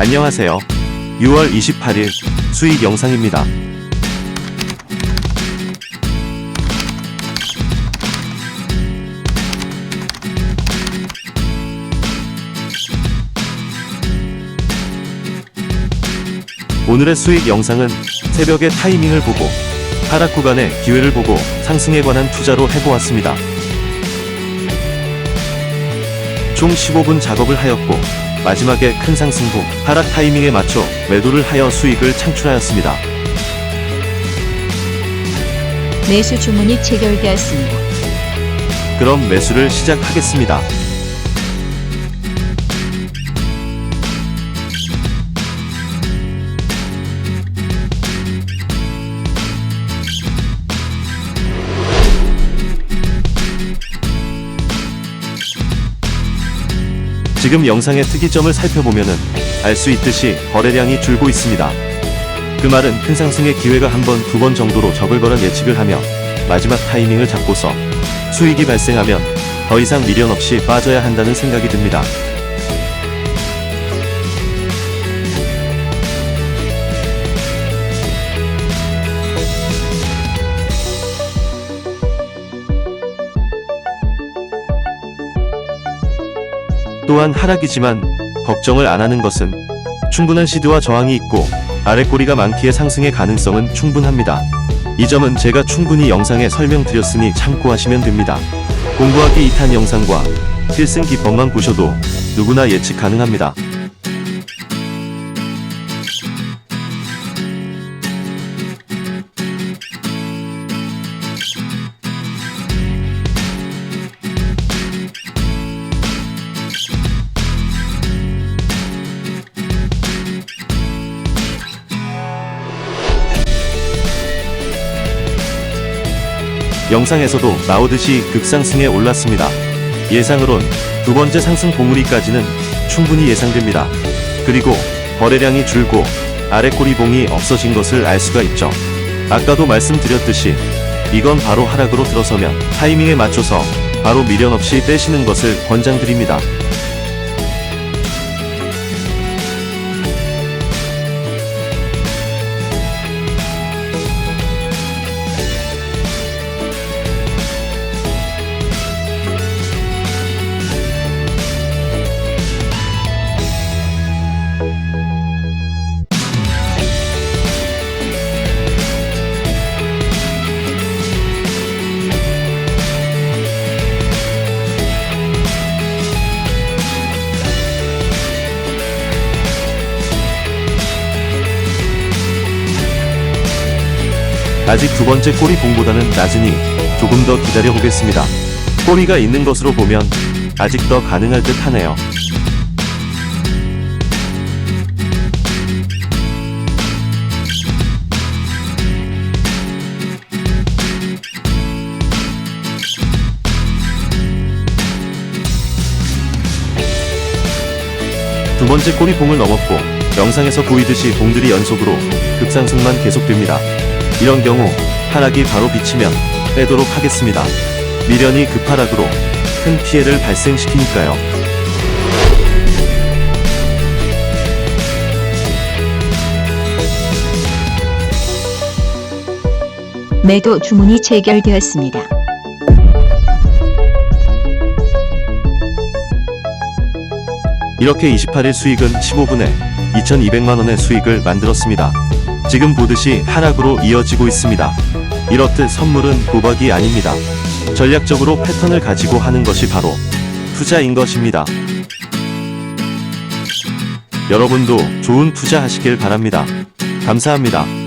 안녕하세요. 6월 28일 수익 영상입니다. 오늘의 수익 영상은 새벽의 타이밍을 보고 하락 구간의 기회를 보고 상승에 관한 투자로 해보았습니다. 총 15분 작업을 하였고 마지막에 큰 상승 후 하락 타이밍에 맞춰 매도를 하여 수익을 창출하였습니다. 매수 주문이 체결되었습니다. 그럼 매수를 시작하겠습니다. 지금 영상의 특이점을 살펴보면은 알 수 있듯이 거래량이 줄고 있습니다. 그 말은 큰 상승의 기회가 한 번, 두 번 정도로 적을 거란 예측을 하며 마지막 타이밍을 잡고서 수익이 발생하면 더 이상 미련 없이 빠져야 한다는 생각이 듭니다. 또한 하락이지만 걱정을 안 하는 것은 충분한 시드와 저항이 있고 아래 꼬리가 많기에 상승의 가능성은 충분합니다. 이 점은 제가 충분히 영상에 설명드렸으니 참고하시면 됩니다. 공부하기 2탄 영상과 필승 기법만 보셔도 누구나 예측 가능합니다. 영상에서도 나오듯이 급상승에 올랐습니다. 예상으론 두 번째 상승 봉우리까지는 충분히 예상됩니다. 그리고 거래량이 줄고 아래 꼬리봉이 없어진 것을 알 수가 있죠. 아까도 말씀드렸듯이 이건 바로 하락으로 들어서면 타이밍에 맞춰서 바로 미련 없이 빼시는 것을 권장드립니다. 아직 두 번째 꼬리 봉보다는 낮으니 조금 더 기다려 보겠습니다. 꼬리가 있는 것으로 보면 아직 더 가능할 듯 하네요. 두 번째 꼬리 봉을 넘었고 영상에서 보이듯이 봉들이 연속으로 급상승만 계속됩니다. 이런 경우 하락이 바로 비치면 빼도록 하겠습니다. 미련이 급하락으로 큰 피해를 발생시키니까요. 매도 주문이 체결되었습니다. 이렇게 28일 수익은 15분에 2200만원의 수익을 만들었습니다. 지금 보듯이 하락으로 이어지고 있습니다. 이렇듯 선물은 도박이 아닙니다. 전략적으로 패턴을 가지고 하는 것이 바로 투자인 것입니다. 여러분도 좋은 투자 하시길 바랍니다. 감사합니다.